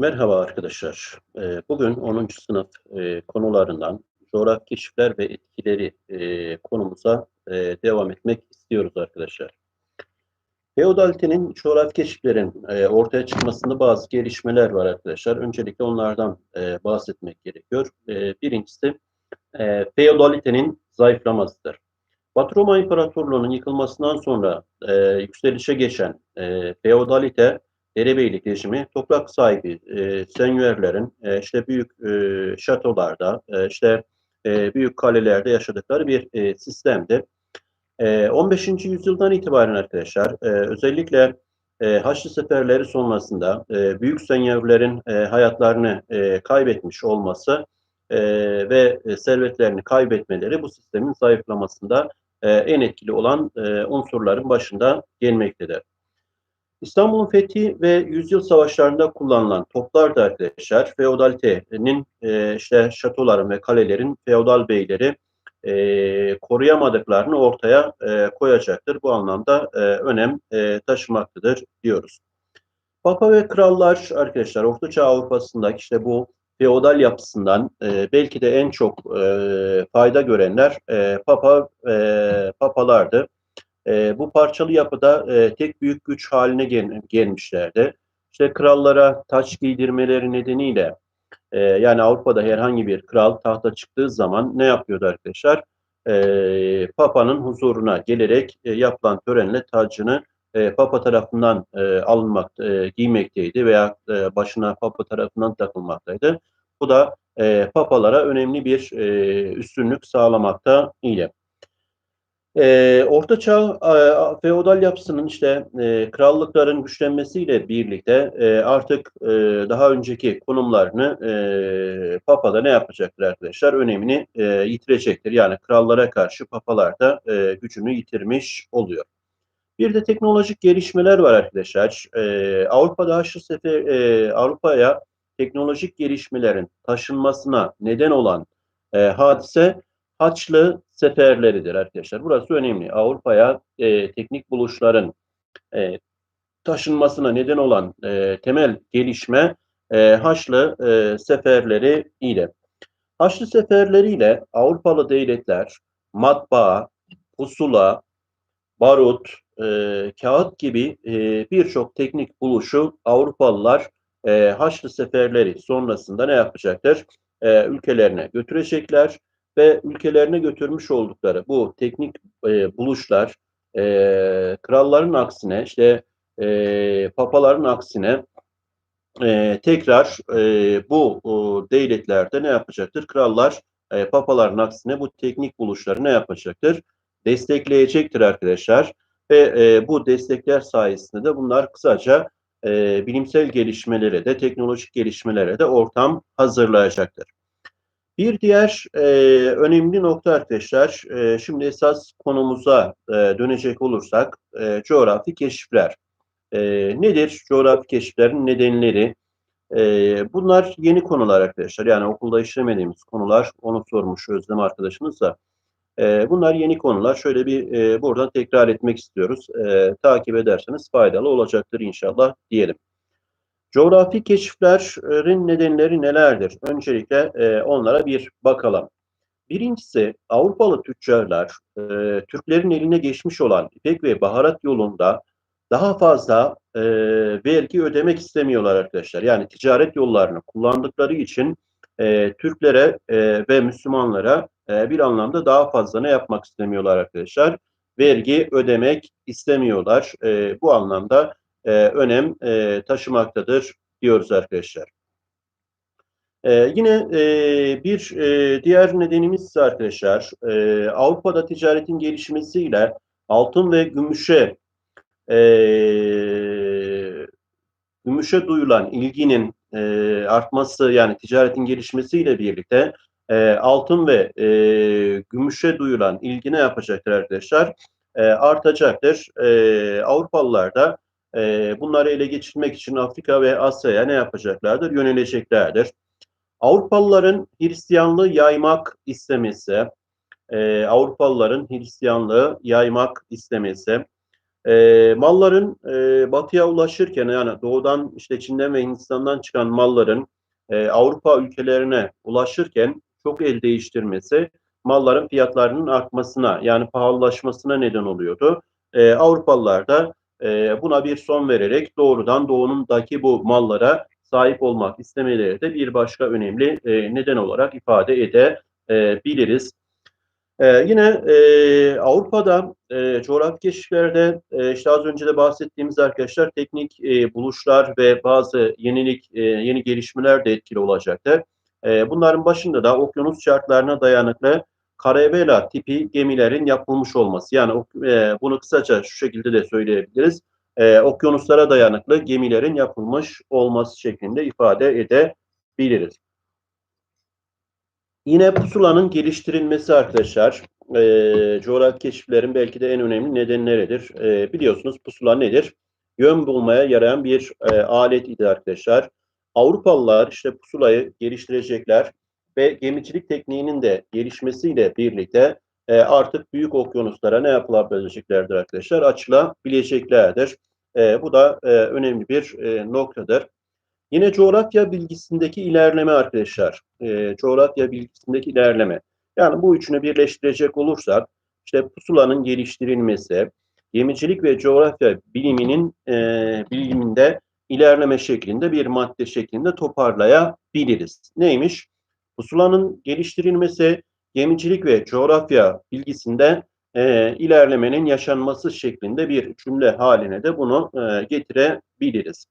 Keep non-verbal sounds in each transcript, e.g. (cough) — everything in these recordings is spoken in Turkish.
Merhaba arkadaşlar. Ee, Bugün 10. sınıf e, konularından coğrafi keşifler ve etkileri e, konumuza e, devam etmek istiyoruz arkadaşlar. Feodalitenin coğrafi keşiflerin ortaya çıkmasında bazı gelişmeler var arkadaşlar. Öncelikle onlardan bahsetmek gerekiyor. Birincisi feodalitenin zayıflamasıdır. Batı Roma İmparatorluğu'nun yıkılmasından sonra yükselişe geçen feodalite derebeylik rejimi toprak sahibi e, senyörlerin e, işte büyük e, şatolarda, e, işte e, büyük kalelerde yaşadıkları bir e, sistemdi. E, 15. yüzyıldan itibaren arkadaşlar e, özellikle e, Haçlı seferleri sonrasında e, büyük senyörlerin e, hayatlarını e, kaybetmiş olması e, ve e, servetlerini kaybetmeleri bu sistemin zayıflamasında e, en etkili olan e, unsurların başında gelmektedir. İstanbul'un fethi ve yüzyıl savaşlarında kullanılan toplar da arkadaşlar feodalitenin e, işte şatoların ve kalelerin feodal beyleri e, koruyamadıklarını ortaya e, koyacaktır. Bu anlamda e, önem e, taşımaktadır diyoruz. Papa ve krallar arkadaşlar Ortaçağ Avrupa'sındaki işte bu feodal yapısından e, belki de en çok e, fayda görenler e, papa e, papalardı e, bu parçalı yapıda e, tek büyük güç haline gel gelmişlerdi. İşte krallara taç giydirmeleri nedeniyle e, yani Avrupa'da herhangi bir kral tahta çıktığı zaman ne yapıyordu arkadaşlar? E, Papa'nın huzuruna gelerek e, yapılan törenle tacını e, Papa tarafından e, alınmak, e, giymekteydi veya e, başına Papa tarafından takılmaktaydı. Bu da e, Papalara önemli bir e, üstünlük sağlamakta ile. E, Orta Çağ e, feodal yapısının işte e, krallıkların güçlenmesiyle birlikte e, artık e, daha önceki konumlarını e, papada ne yapacaktır arkadaşlar? Önemini e, yitirecektir. Yani krallara karşı papalar da e, gücünü yitirmiş oluyor. Bir de teknolojik gelişmeler var arkadaşlar. E, Avrupa'da Haçlı Sefer e, Avrupa'ya teknolojik gelişmelerin taşınmasına neden olan e, hadise Haçlı seferleridir arkadaşlar. Burası önemli. Avrupa'ya e, teknik buluşların e, taşınmasına neden olan e, temel gelişme e, Haçlı e, seferleri ile. Haçlı seferleri ile Avrupalı devletler matbaa, pusula, barut, e, kağıt gibi e, birçok teknik buluşu Avrupalılar e, Haçlı seferleri sonrasında ne yapacaktır? E, ülkelerine götürecekler ve ülkelerine götürmüş oldukları bu teknik e, buluşlar e, kralların aksine işte e, papaların aksine e, tekrar e, bu o, devletlerde ne yapacaktır? Krallar e, papaların aksine bu teknik buluşları ne yapacaktır? Destekleyecektir arkadaşlar. Ve e, bu destekler sayesinde de bunlar kısaca e, bilimsel gelişmelere de teknolojik gelişmelere de ortam hazırlayacaktır. Bir diğer e, önemli nokta arkadaşlar, e, şimdi esas konumuza e, dönecek olursak e, coğrafi keşifler. E, nedir coğrafi keşiflerin nedenleri? E, bunlar yeni konular arkadaşlar. Yani okulda işlemediğimiz konular. Onu sormuş Özlem arkadaşımız da. E, bunlar yeni konular. Şöyle bir e, buradan tekrar etmek istiyoruz. E, takip ederseniz faydalı olacaktır inşallah diyelim. Coğrafi keşiflerin nedenleri nelerdir? Öncelikle e, onlara bir bakalım. Birincisi Avrupalı tüccarlar e, Türklerin eline geçmiş olan ipek ve baharat yolunda daha fazla e, vergi ödemek istemiyorlar arkadaşlar. Yani ticaret yollarını kullandıkları için e, Türklere e, ve Müslümanlara e, bir anlamda daha fazla ne yapmak istemiyorlar arkadaşlar? Vergi ödemek istemiyorlar. E, bu anlamda e, önem e, taşımaktadır diyoruz arkadaşlar. E, yine e, bir e, diğer nedenimiz ise arkadaşlar e, Avrupa'da ticaretin gelişmesiyle altın ve gümüşe e, gümüşe duyulan ilginin e, artması yani ticaretin gelişmesiyle birlikte e, altın ve e, gümüşe duyulan ilgi ne yapacaktır arkadaşlar? E, artacaktır. E, Avrupalılar da e, bunları ele geçirmek için Afrika ve Asya'ya ne yapacaklardır? Yöneleceklerdir. Avrupalıların Hristiyanlığı yaymak istemesi, e, Avrupalıların Hristiyanlığı yaymak istemesi, E, malların e, batıya ulaşırken yani doğudan işte Çin'den ve Hindistan'dan çıkan malların e, Avrupa ülkelerine ulaşırken çok el değiştirmesi malların fiyatlarının artmasına yani pahalılaşmasına neden oluyordu. E, Avrupalılar da e, buna bir son vererek doğrudan doğunundaki bu mallara sahip olmak istemeleri de bir başka önemli e, neden olarak ifade edebiliriz. Ee, yine e, Avrupa'da e, coğrafi keşiflerde e, işte az önce de bahsettiğimiz arkadaşlar teknik e, buluşlar ve bazı yenilik e, yeni gelişmeler de etkili olacaktır. E, bunların başında da okyanus şartlarına dayanıklı Caravela tipi gemilerin yapılmış olması. Yani e, bunu kısaca şu şekilde de söyleyebiliriz. E, okyanuslara dayanıklı gemilerin yapılmış olması şeklinde ifade edebiliriz. Yine pusulanın geliştirilmesi arkadaşlar, e, coğrafi keşiflerin belki de en önemli nedenleridir. E, biliyorsunuz pusula nedir? Yön bulmaya yarayan bir e, alet idi arkadaşlar. Avrupalılar işte pusulayı geliştirecekler ve gemicilik tekniğinin de gelişmesiyle birlikte e, artık büyük okyanuslara ne yapılabileceklerdir arkadaşlar? Açılabileceklerdir. E, bu da e, önemli bir e, noktadır. Yine coğrafya bilgisindeki ilerleme arkadaşlar. E, coğrafya bilgisindeki ilerleme. Yani bu üçünü birleştirecek olursak işte pusulanın geliştirilmesi, gemicilik ve coğrafya biliminin e, biliminde ilerleme şeklinde bir madde şeklinde toparlayabiliriz. Neymiş? Pusulanın geliştirilmesi, gemicilik ve coğrafya bilgisinde e, ilerlemenin yaşanması şeklinde bir cümle haline de bunu e, getirebiliriz.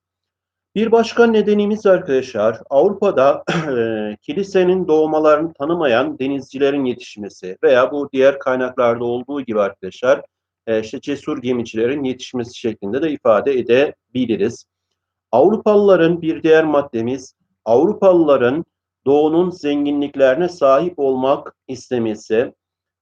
Bir başka nedenimiz arkadaşlar Avrupa'da (clears throat) e, kilisenin doğmalarını tanımayan denizcilerin yetişmesi veya bu diğer kaynaklarda olduğu gibi arkadaşlar e, işte cesur gemicilerin yetişmesi şeklinde de ifade edebiliriz. Avrupalıların bir diğer maddemiz Avrupalıların doğunun zenginliklerine sahip olmak istemesi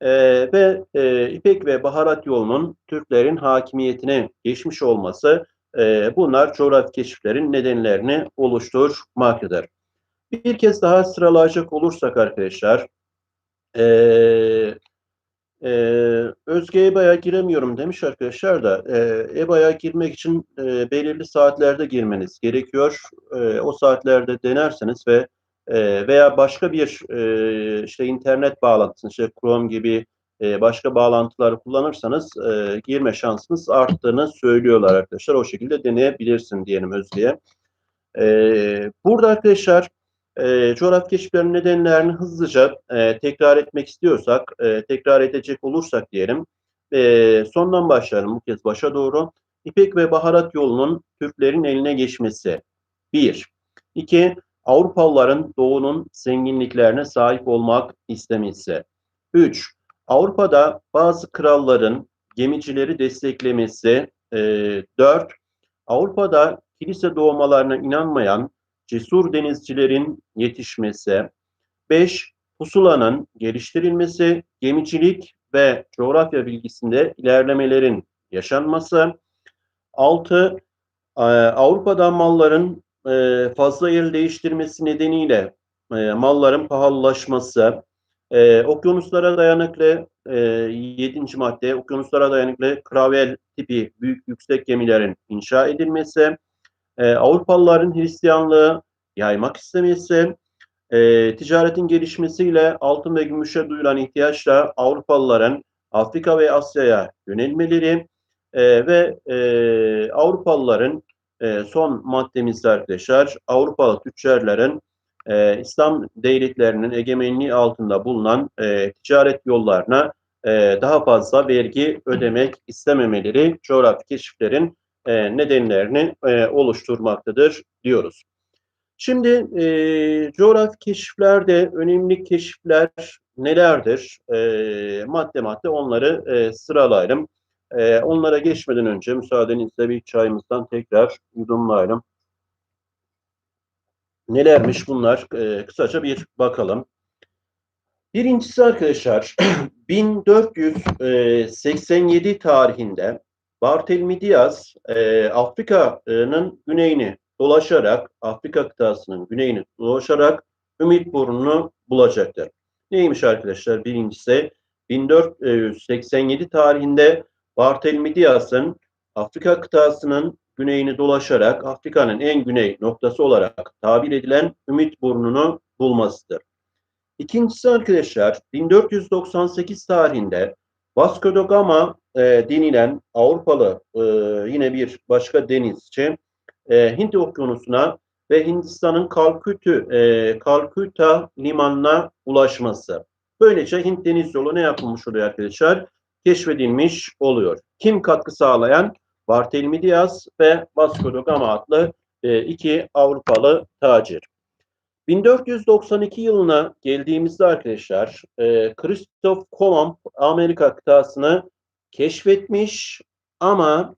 e, ve e, İpek ve baharat yolunun Türklerin hakimiyetine geçmiş olması e, bunlar coğrafi keşiflerin nedenlerini oluşturmaktadır. Bir kez daha sıralayacak olursak arkadaşlar, e, e, Özge EBA'ya giremiyorum demiş arkadaşlar da e, EBA'ya girmek için e, belirli saatlerde girmeniz gerekiyor. E, o saatlerde denerseniz ve e, veya başka bir e, işte internet bağlantısı, işte Chrome gibi e, başka bağlantıları kullanırsanız e, girme şansınız arttığını söylüyorlar arkadaşlar. O şekilde deneyebilirsin diyelim Özge'ye. E, burada arkadaşlar e, coğrafi nedenlerini hızlıca tekrar etmek istiyorsak, tekrar edecek olursak diyelim. Sondan başlayalım bu kez başa doğru. İpek ve baharat yolunun Türklerin eline geçmesi. Bir. İki, Avrupalıların doğunun zenginliklerine sahip olmak istemesi. Üç, Avrupa'da bazı kralların gemicileri desteklemesi. E, 4. Avrupa'da kilise doğmalarına inanmayan cesur denizcilerin yetişmesi. 5. Pusulanın geliştirilmesi, gemicilik ve coğrafya bilgisinde ilerlemelerin yaşanması. 6. E, Avrupa'da malların e, fazla yer değiştirmesi nedeniyle e, malların pahalılaşması. E, okyanuslara dayanıklı e, 7. madde okyanuslara dayanıklı kravel tipi büyük yüksek gemilerin inşa edilmesi, Avrupalıların Hristiyanlığı yaymak istemesi, ticaretin gelişmesiyle altın ve gümüşe duyulan ihtiyaçla Avrupalıların Afrika ve Asya'ya yönelmeleri ve e, Avrupalıların e, son maddemizde arkadaşlar Avrupalı tüccarların e, İslam devletlerinin egemenliği altında bulunan e, ticaret yollarına e, daha fazla vergi ödemek istememeleri coğrafi keşiflerin e, nedenlerini e, oluşturmaktadır diyoruz. Şimdi e, coğrafi keşiflerde önemli keşifler nelerdir? E, madde madde onları e, sıralayalım. E, onlara geçmeden önce müsaadenizle bir çayımızdan tekrar yudumlayalım. Nelermiş bunlar? E, kısaca bir bakalım. Birincisi arkadaşlar (clears throat) 1487 tarihinde Bartolome Diaz e, Afrika'nın güneyini dolaşarak, Afrika kıtasının güneyini dolaşarak Ümit Burnu'nu bulacaktır. Neymiş arkadaşlar? Birincisi 1487 tarihinde Bartolome Diaz'ın Afrika kıtasının güneyini dolaşarak Afrika'nın en güney noktası olarak tabir edilen Ümit Burnu'nu bulmasıdır. İkincisi arkadaşlar 1498 tarihinde Vasco da Gama e, denilen Avrupalı e, yine bir başka denizci e, Hint Okyanusu'na ve Hindistan'ın Kalkütü, e, Kalküta limanına ulaşması. Böylece Hint Deniz Yolu ne yapılmış oluyor arkadaşlar? Keşfedilmiş oluyor. Kim katkı sağlayan? Bartolomé Diaz ve Vasco da Gama adlı e, iki Avrupalı tacir. 1492 yılına geldiğimizde arkadaşlar e, Christoph Kolomb Amerika kıtasını keşfetmiş ama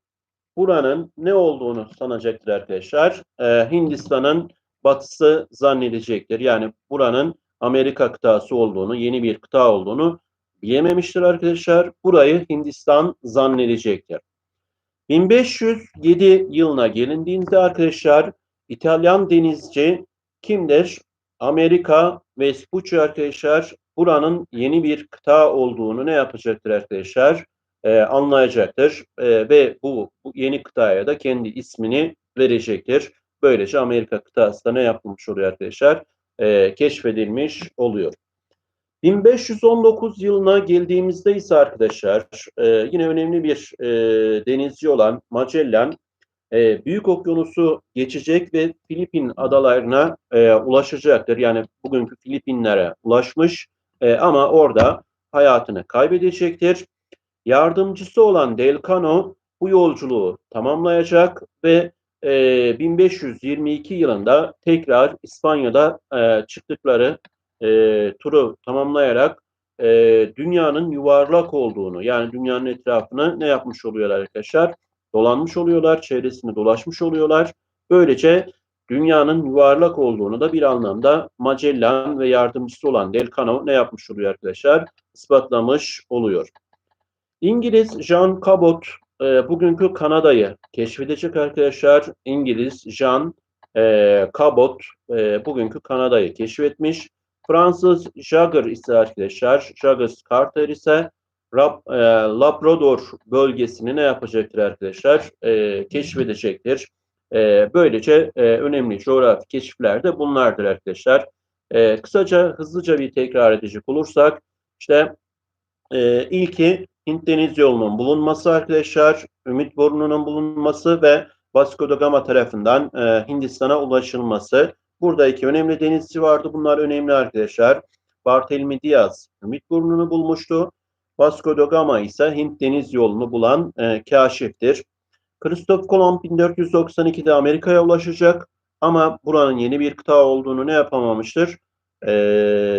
buranın ne olduğunu sanacaktır arkadaşlar. E, Hindistan'ın batısı zannedecektir. Yani buranın Amerika kıtası olduğunu, yeni bir kıta olduğunu bilememiştir arkadaşlar. Burayı Hindistan zannedecektir. 1507 yılına gelindiğinde arkadaşlar İtalyan denizci kimdir? Amerika Vespucci arkadaşlar buranın yeni bir kıta olduğunu ne yapacaktır arkadaşlar? Ee, anlayacaktır ee, ve bu, bu yeni kıtaya da kendi ismini verecektir. Böylece Amerika kıtası da ne yapılmış oluyor arkadaşlar? Ee, keşfedilmiş oluyor. 1519 yılına geldiğimizde ise arkadaşlar e, yine önemli bir e, denizci olan Magellan e, Büyük Okyanusu geçecek ve Filipin adalarına e, ulaşacaktır. Yani bugünkü Filipinlere ulaşmış e, ama orada hayatını kaybedecektir. Yardımcısı olan Delcano bu yolculuğu tamamlayacak ve e, 1522 yılında tekrar İspanya'da e, çıktıkları e, turu tamamlayarak e, dünyanın yuvarlak olduğunu yani dünyanın etrafını ne yapmış oluyorlar arkadaşlar? Dolanmış oluyorlar, çevresini dolaşmış oluyorlar. Böylece dünyanın yuvarlak olduğunu da bir anlamda Magellan ve yardımcısı olan Delcano ne yapmış oluyor arkadaşlar? İspatlamış oluyor. İngiliz Jean Cabot e, bugünkü Kanada'yı keşfedecek arkadaşlar. İngiliz Jean e, Cabot e, bugünkü Kanada'yı keşfetmiş. Fransız Jagger ise arkadaşlar, Jagger Carter ise Rab, e, Labrador bölgesini ne yapacaktır arkadaşlar? E, keşfedecektir. E, böylece e, önemli coğrafi keşifler de bunlardır arkadaşlar. E, kısaca hızlıca bir tekrar edecek olursak işte e, ilki Hint Deniz Yolu'nun bulunması arkadaşlar, Ümit Burnu'nun bulunması ve Vasco da Gama tarafından e, Hindistan'a ulaşılması. Burada iki önemli denizci vardı. Bunlar önemli arkadaşlar. Bartolomé Diaz Ümit Burnu'nu bulmuştu. Vasco da Gama ise Hint Deniz Yolu'nu bulan e, kaşiftir. Christoph Kolomb 1492'de Amerika'ya ulaşacak ama buranın yeni bir kıta olduğunu ne yapamamıştır? E,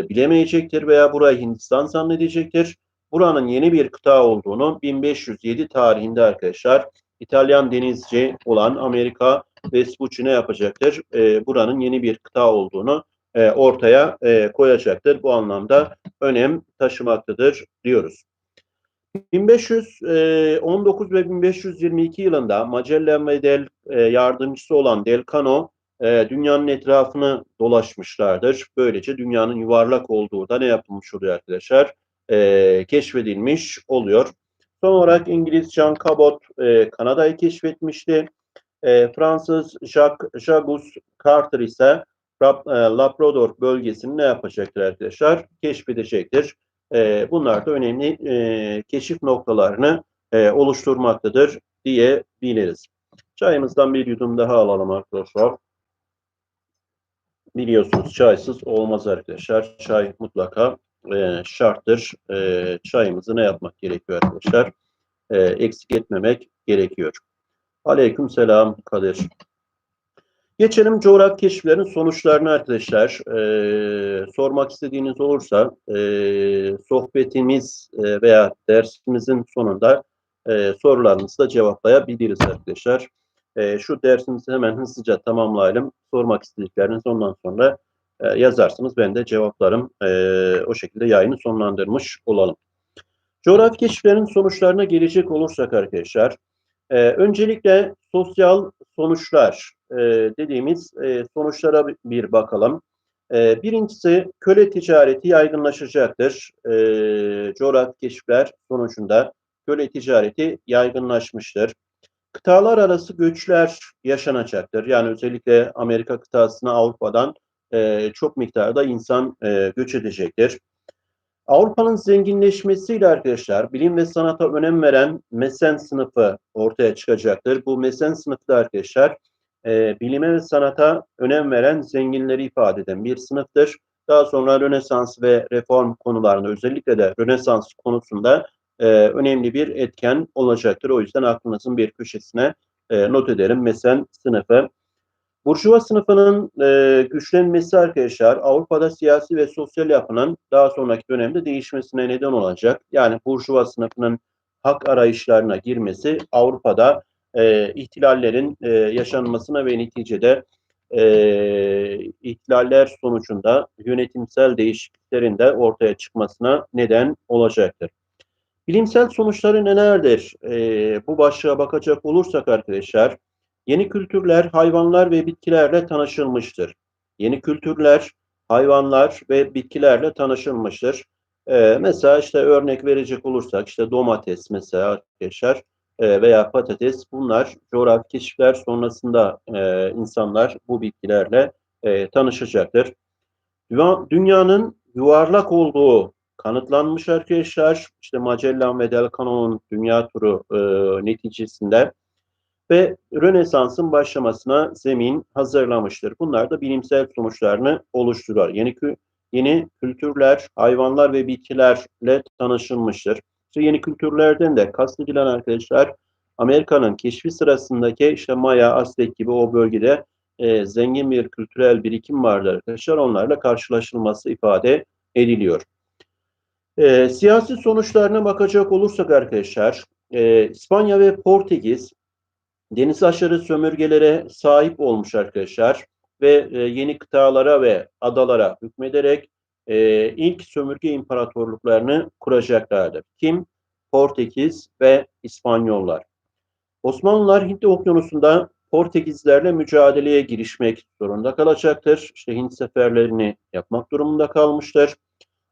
bilemeyecektir veya burayı Hindistan zannedecektir. Buranın yeni bir kıta olduğunu 1507 tarihinde arkadaşlar İtalyan denizci olan Amerika Vespucci ne yapacaktır? E, buranın yeni bir kıta olduğunu e, ortaya e, koyacaktır. Bu anlamda önem taşımaktadır diyoruz. 1519 ve 1522 yılında Magellan ve Del e, yardımcısı olan Delcano e, dünyanın etrafını dolaşmışlardır. Böylece dünyanın yuvarlak olduğu da ne yapılmış oluyor arkadaşlar? E, keşfedilmiş oluyor. Son olarak İngiliz Jean Cabot e, Kanada'yı keşfetmişti. E, Fransız Jacques Jagus Carter ise e, Labrador bölgesini ne yapacaktır arkadaşlar? Keşfedecektir. E, bunlar da önemli e, keşif noktalarını e, oluşturmaktadır diyebiliriz. Çayımızdan bir yudum daha alalım arkadaşlar. Biliyorsunuz çaysız olmaz arkadaşlar. Çay mutlaka e, şarttır. E, çayımızı ne yapmak gerekiyor arkadaşlar? E, eksik etmemek gerekiyor. Aleyküm selam Kadir. Geçelim coğrafi keşiflerin sonuçlarını arkadaşlar. Ee, sormak istediğiniz olursa e, sohbetimiz e, veya dersimizin sonunda e, sorularınızı da cevaplayabiliriz arkadaşlar. E, şu dersimizi hemen hızlıca tamamlayalım. Sormak istedikleriniz ondan sonra e, yazarsınız. Ben de cevaplarım e, o şekilde yayını sonlandırmış olalım. Coğrafi keşiflerin sonuçlarına gelecek olursak arkadaşlar, e, öncelikle sosyal sonuçlar e, dediğimiz e, sonuçlara bir bakalım. E, birincisi köle ticareti yaygınlaşacaktır. E, coğrafi keşifler sonucunda köle ticareti yaygınlaşmıştır. kıtalar arası göçler yaşanacaktır. Yani özellikle Amerika kıtasına Avrupa'dan e, çok miktarda insan e, göç edecektir. Avrupa'nın zenginleşmesiyle arkadaşlar bilim ve sanata önem veren mesen sınıfı ortaya çıkacaktır. Bu mesen sınıfı da arkadaşlar e, bilime ve sanata önem veren zenginleri ifade eden bir sınıftır. Daha sonra Rönesans ve reform konularında özellikle de Rönesans konusunda e, önemli bir etken olacaktır. O yüzden aklınızın bir köşesine e, not ederim. Mesen sınıfı. Burjuva sınıfının e, güçlenmesi arkadaşlar Avrupa'da siyasi ve sosyal yapının daha sonraki dönemde değişmesine neden olacak. Yani Burjuva sınıfının hak arayışlarına girmesi Avrupa'da e, ihtilallerin e, yaşanmasına ve neticede e, ihtilaller sonucunda yönetimsel değişikliklerin de ortaya çıkmasına neden olacaktır. Bilimsel sonuçları nelerdir? E, bu başlığa bakacak olursak arkadaşlar, yeni kültürler, hayvanlar ve bitkilerle tanışılmıştır. Yeni kültürler, hayvanlar ve bitkilerle tanışılmıştır. E, mesela işte örnek verecek olursak işte domates mesela arkadaşlar e, veya patates bunlar coğrafi keşifler sonrasında e, insanlar bu bitkilerle e, tanışacaktır. Dünyanın yuvarlak olduğu kanıtlanmış arkadaşlar. İşte Magellan ve Delcano'nun dünya turu e, neticesinde ve Rönesans'ın başlamasına zemin hazırlamıştır. Bunlar da bilimsel sonuçlarını oluşturur. Yeni yeni kültürler, hayvanlar ve bitkilerle tanışılmıştır. İşte yeni kültürlerden de kastedilen arkadaşlar Amerika'nın keşfi sırasındaki işte Maya, Aztek gibi o bölgede e, zengin bir kültürel birikim vardır arkadaşlar. Onlarla karşılaşılması ifade ediliyor. E, siyasi sonuçlarına bakacak olursak arkadaşlar, e, İspanya ve Portekiz deniz aşırı sömürgelere sahip olmuş arkadaşlar ve e, yeni kıtalara ve adalara hükmederek e, ilk sömürge imparatorluklarını kuracaklardır. Kim? Portekiz ve İspanyollar. Osmanlılar Hint Okyanusu'nda Portekizlerle mücadeleye girişmek zorunda kalacaktır. İşte Hint seferlerini yapmak durumunda kalmıştır.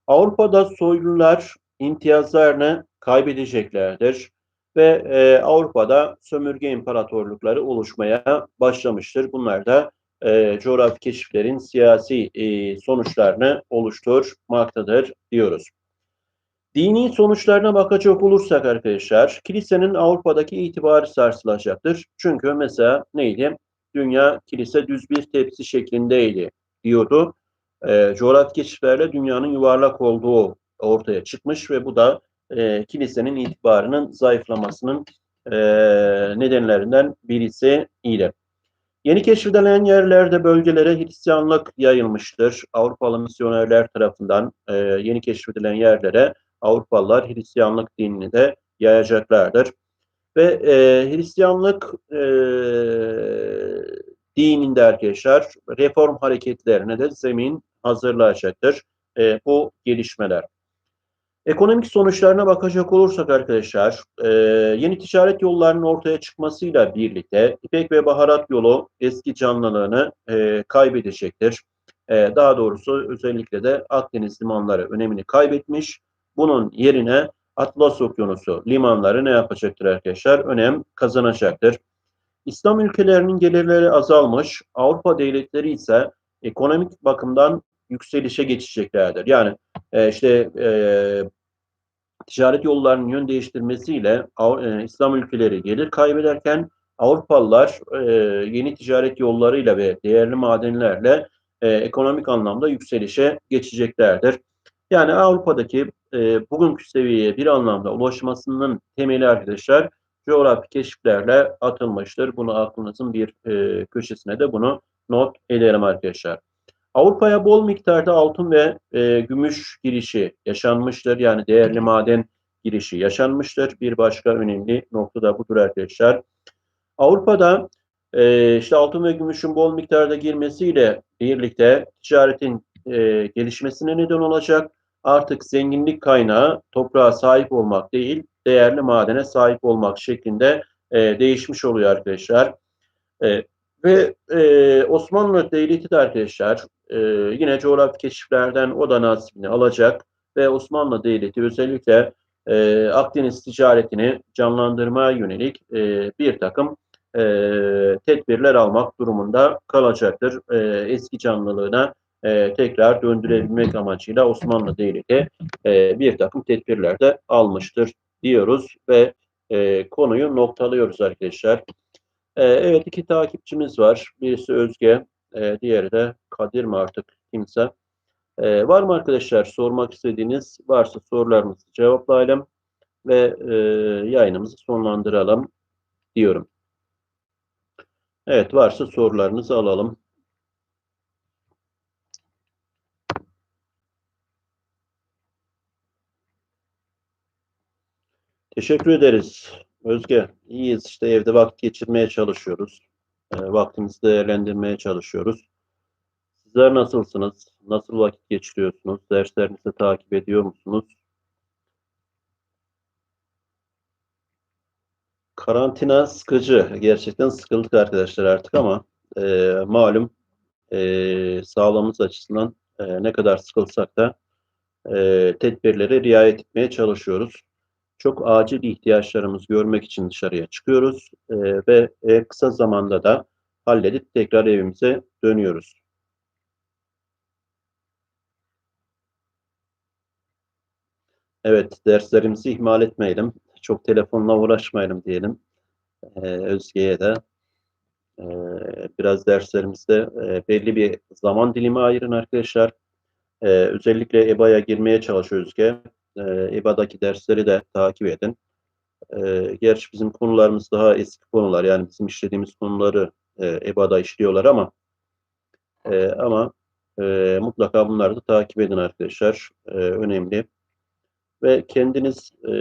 Avrupa'da soylular imtiyazlarını kaybedeceklerdir ve e, Avrupa'da sömürge imparatorlukları oluşmaya başlamıştır. Bunlar da e, coğrafi keşiflerin siyasi e, sonuçlarını oluşturmaktadır diyoruz. Dini sonuçlarına bakacak olursak arkadaşlar, kilisenin Avrupa'daki itibarı sarsılacaktır. Çünkü mesela neydi? Dünya kilise düz bir tepsi şeklindeydi diyordu. E, coğrafi keşiflerle dünyanın yuvarlak olduğu ortaya çıkmış ve bu da e, kilisenin itibarının zayıflamasının e, nedenlerinden birisi idi. Yeni keşfedilen yerlerde bölgelere Hristiyanlık yayılmıştır. Avrupalı misyonerler tarafından e, yeni keşfedilen yerlere Avrupalılar Hristiyanlık dinini de yayacaklardır. Ve e, Hristiyanlık e, dininde arkadaşlar reform hareketlerine de zemin hazırlayacaktır e, bu gelişmeler. Ekonomik sonuçlarına bakacak olursak arkadaşlar, e, yeni ticaret yollarının ortaya çıkmasıyla birlikte İpek ve baharat yolu eski canlılığını e, kaybedecektir. E, daha doğrusu özellikle de Akdeniz limanları önemini kaybetmiş. Bunun yerine Atlas Okyanusu limanları ne yapacaktır arkadaşlar? Önem kazanacaktır. İslam ülkelerinin gelirleri azalmış, Avrupa devletleri ise ekonomik bakımdan yükselişe geçeceklerdir. Yani e, işte e, ticaret yollarının yön değiştirmesiyle e, İslam ülkeleri gelir kaybederken Avrupalılar e, yeni ticaret yollarıyla ve değerli madenlerle e, ekonomik anlamda yükselişe geçeceklerdir. Yani Avrupa'daki e, bugünkü seviyeye bir anlamda ulaşmasının temeli arkadaşlar coğrafi keşiflerle atılmıştır. Bunu aklınızın bir e, köşesine de bunu not ederim arkadaşlar. Avrupa'ya bol miktarda altın ve e, gümüş girişi yaşanmıştır. Yani değerli maden girişi yaşanmıştır. Bir başka önemli nokta da budur arkadaşlar. Avrupa'da e, işte altın ve gümüşün bol miktarda girmesiyle birlikte ticaretin e, gelişmesine neden olacak. Artık zenginlik kaynağı toprağa sahip olmak değil, değerli madene sahip olmak şeklinde e, değişmiş oluyor arkadaşlar. E, ve e, Osmanlı Devleti de arkadaşlar e, yine coğrafi keşiflerden o da nasibini alacak ve Osmanlı Devleti özellikle e, Akdeniz ticaretini canlandırmaya yönelik e, bir takım e, tedbirler almak durumunda kalacaktır. E, eski canlılığına e, tekrar döndürebilmek amacıyla Osmanlı Devleti e, bir takım tedbirler de almıştır diyoruz ve e, konuyu noktalıyoruz arkadaşlar. E, evet iki takipçimiz var. Birisi Özge, e, diğeri de Kadir mi artık kimse. E, var mı arkadaşlar sormak istediğiniz varsa sorularınızı cevaplayalım ve e, yayınımızı sonlandıralım diyorum. Evet varsa sorularınızı alalım. Teşekkür ederiz Özge. İyiyiz işte evde vakit geçirmeye çalışıyoruz. E, vaktimizi değerlendirmeye çalışıyoruz. Sizler nasılsınız? Nasıl vakit geçiriyorsunuz? Derslerinizi takip ediyor musunuz? Karantina sıkıcı. Gerçekten sıkıldık arkadaşlar artık ama e, malum e, sağlığımız açısından e, ne kadar sıkılsak da e, tedbirlere riayet etmeye çalışıyoruz. Çok acil ihtiyaçlarımızı görmek için dışarıya çıkıyoruz e, ve e, kısa zamanda da halledip tekrar evimize dönüyoruz. Evet, derslerimizi ihmal etmeyelim. Çok telefonla uğraşmayalım diyelim. Ee, Özge'ye de. Ee, biraz derslerimizde e, belli bir zaman dilimi ayırın arkadaşlar. Ee, özellikle EBA'ya girmeye çalış Özge. Ee, EBA'daki dersleri de takip edin. Ee, gerçi bizim konularımız daha eski konular. Yani bizim işlediğimiz konuları e, EBA'da işliyorlar ama e, ama e, mutlaka bunları da takip edin arkadaşlar. E, önemli ve kendiniz e,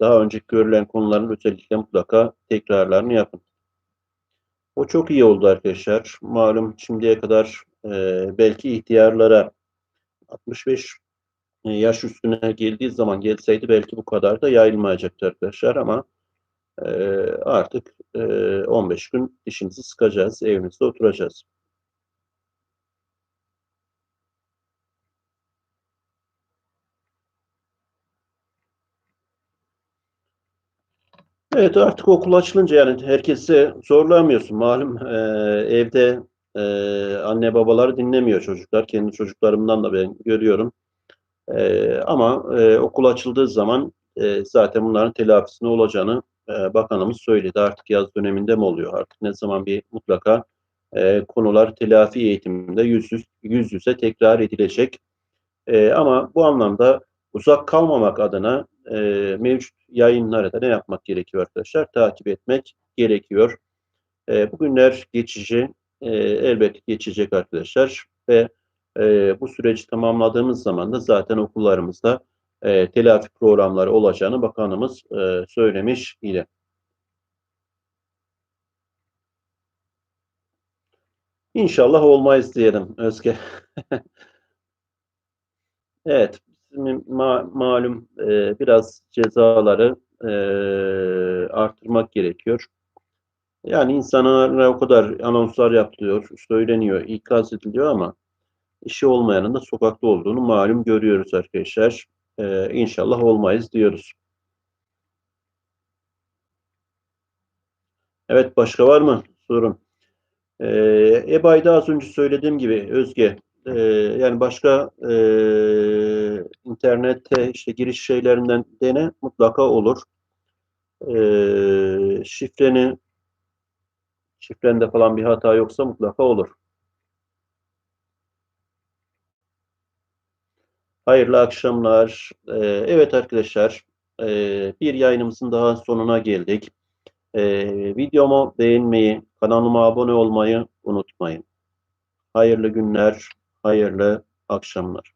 daha önceki görülen konuların özellikle mutlaka tekrarlarını yapın. O çok iyi oldu arkadaşlar. Malum şimdiye kadar e, belki ihtiyarlara 65 yaş üstüne geldiği zaman gelseydi belki bu kadar da yayılmayacaktı arkadaşlar ama e, artık e, 15 gün dişimizi sıkacağız, evimizde oturacağız. Evet artık okul açılınca yani herkesi zorlamıyorsun. Malum e, evde e, anne babaları dinlemiyor çocuklar. Kendi çocuklarımdan da ben görüyorum. E, ama e, okul açıldığı zaman e, zaten bunların telafisine olacağını e, bakanımız söyledi. Artık yaz döneminde mi oluyor? Artık ne zaman bir mutlaka e, konular telafi eğitiminde yüz, yüz, yüz yüze tekrar edilecek. E, ama bu anlamda uzak kalmamak adına e, mevcut yayınları da ne yapmak gerekiyor arkadaşlar? Takip etmek gerekiyor. E, bugünler geçici, e, elbette geçecek arkadaşlar ve e, bu süreci tamamladığımız zaman da zaten okullarımızda e, telafi programları olacağını bakanımız e, söylemiş idi. İnşallah olmayız diyelim Özge. (laughs) evet, ma malum e, biraz cezaları e, arttırmak gerekiyor. Yani insanlara o kadar anonslar yapılıyor, söyleniyor, ikaz ediliyor ama işi olmayanın da sokakta olduğunu malum görüyoruz arkadaşlar. Ee, inşallah olmayız diyoruz. Evet başka var mı sorun? Ee, EBA'yda az önce söylediğim gibi Özge e, yani başka e, internette işte giriş şeylerinden dene mutlaka olur. E, şifreni şifrende falan bir hata yoksa mutlaka olur. Hayırlı akşamlar. Ee, evet arkadaşlar, e, bir yayınımızın daha sonuna geldik. E, videomu beğenmeyi, kanalıma abone olmayı unutmayın. Hayırlı günler, hayırlı akşamlar.